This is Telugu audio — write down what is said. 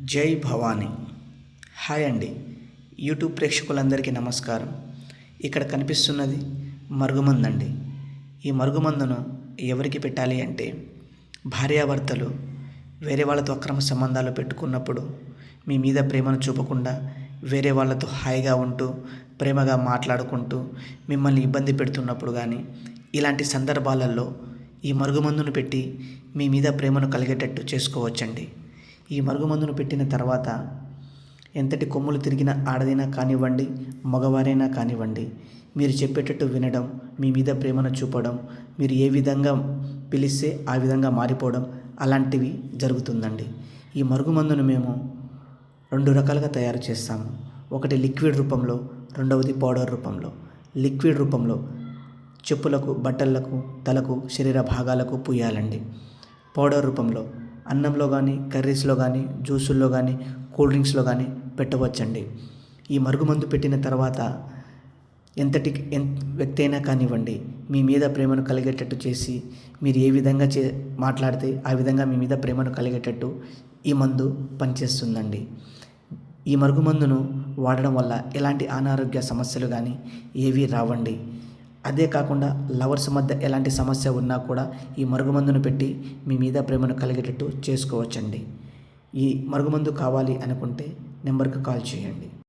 జై భవానీ. హాయ్ అండి. యూట్యూబ్ ప్రేక్షకులందరికీ నమస్కారం. ఇక్కడ కనిపిస్తున్నది మరుగుమందండి. ఈ మరుగుమందును ఎవరికి పెట్టాలి అంటే భార్యాభర్తలు వేరే వాళ్ళతో అక్రమ సంబంధాలు పెట్టుకున్నప్పుడు మీ మీద ప్రేమను చూపకుండా వేరే వాళ్ళతో హాయిగా ఉంటూ ప్రేమగా మాట్లాడుకుంటూ మిమ్మల్ని ఇబ్బంది పెడుతున్నప్పుడు కానీ ఇలాంటి సందర్భాలలో ఈ మరుగుమందును పెట్టి మీ మీద ప్రేమను కలిగేటట్టు చేసుకోవచ్చండి. ఈ మరుగుమందును పెట్టిన తర్వాత ఎంతటి కొమ్ములు తిరిగిన ఆడదైనా కానివ్వండి మగవారైనా కానివ్వండి మీరు చెప్పేటట్టు వినడం మీ మీద ప్రేమను చూపడం మీరు ఏ విధంగా పిలిస్తే ఆ విధంగా మారిపోవడం అలాంటివి జరుగుతుందండి. ఈ మరుగుమందును మేము రెండు రకాలుగా తయారు చేస్తాము. ఒకటి లిక్విడ్ రూపంలో రెండవది పౌడర్ రూపంలో. లిక్విడ్ రూపంలో చెప్పులకు బట్టలకు తలకు శరీర భాగాలకు పూయాలండి. పౌడర్ రూపంలో అన్నంలో కానీ కర్రీస్లో కానీ జ్యూసుల్లో కానీ కూల్ డ్రింక్స్లో కానీ పెట్టవచ్చండి. ఈ మరుగుమందు పెట్టిన తర్వాత ఎంతటి వ్యక్తి అయినా కానివ్వండి మీ మీద ప్రేమను కలిగేటట్టు చేసి మీరు ఏ విధంగా చే మాట్లాడితే ఆ విధంగా మీ మీద ప్రేమను కలిగేటట్టు ఈ మందు పనిచేస్తుందండి. ఈ మరుగుమందును వాడడం వల్ల ఎలాంటి అనారోగ్య సమస్యలు కానీ ఏవి రావండి. అదే కాకుండా లవర్స్ మధ్య ఎలాంటి సమస్య ఉన్నా కూడా ఈ మరుగుమందును పెట్టి మీ మీద ప్రేమను కలిగేటట్టు చేసుకోవచ్చండి. ఈ మరుగుమందు కావాలి అనుకుంటే నెంబర్కి కాల్ చేయండి.